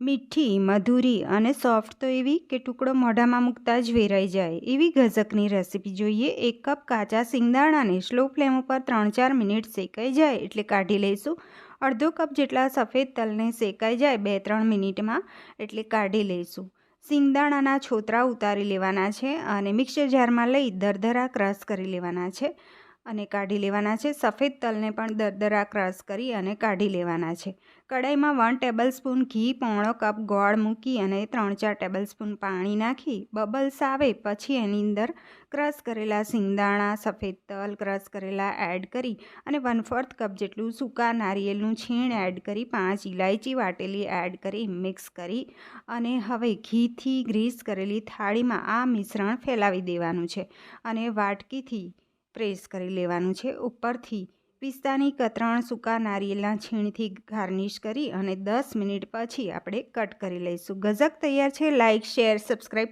મીઠી, મધુરી અને સોફ્ટ તો એવી કે ટુકડો મોઢામાં મૂકતા જ વેરાઈ જાય. એવી ગઝકની રેસીપી જોઈએ. એક કપ કાચા સિંગદાણાને સ્લો ફ્લેમ ઉપર ત્રણ ચાર મિનિટ શેકાઈ જાય એટલે કાઢી લઈશું. અડધો કપ જેટલા સફેદ તલને શેકાઈ જાય બે ત્રણ મિનિટમાં એટલે કાઢી લઈશું. સિંગદાણાના છોતરા ઉતારી લેવાના છે અને મિક્સર જારમાં લઈ દરદરા ક્રશ કરી લેવાના છે. અને કાઢી લેવાના છે. સફેદ તલને પણ દરદરા ક્રશ કરી અને કાઢી લેવાના છે. કડાઈમાં વન ટેબલ સ્પૂન ઘી, પોણો કપ ગોળ મૂકી અને ત્રણ ચાર ટેબલ સ્પૂન પાણી નાખી બબલ્સ આવે પછી એની અંદર ક્રશ કરેલા સિંગદાણા, સફેદ તલ ક્રશ કરેલા એડ કરી અને વન ફોર્થ કપ જેટલું સૂકા નારિયેળનું છીણ એડ કરી, પાંચ ઇલાયચી વાટેલી એડ કરી મિક્સ કરી અને હવે ઘીથી ગ્રીસ કરેલી થાળીમાં આ મિશ્રણ ફેલાવી દેવાનું છે. અને વાટકીથી પ્રેસ કરી લેવાનું છે. ઉપરથી પિસ્તાની કતરણ સૂકા નારિયેળના છીણથી ગાર્નિશ કરી અને દસ મિનિટ પછી આપણે કટ કરી લઈશું. ગઝક તૈયાર છે. Like share, subscribe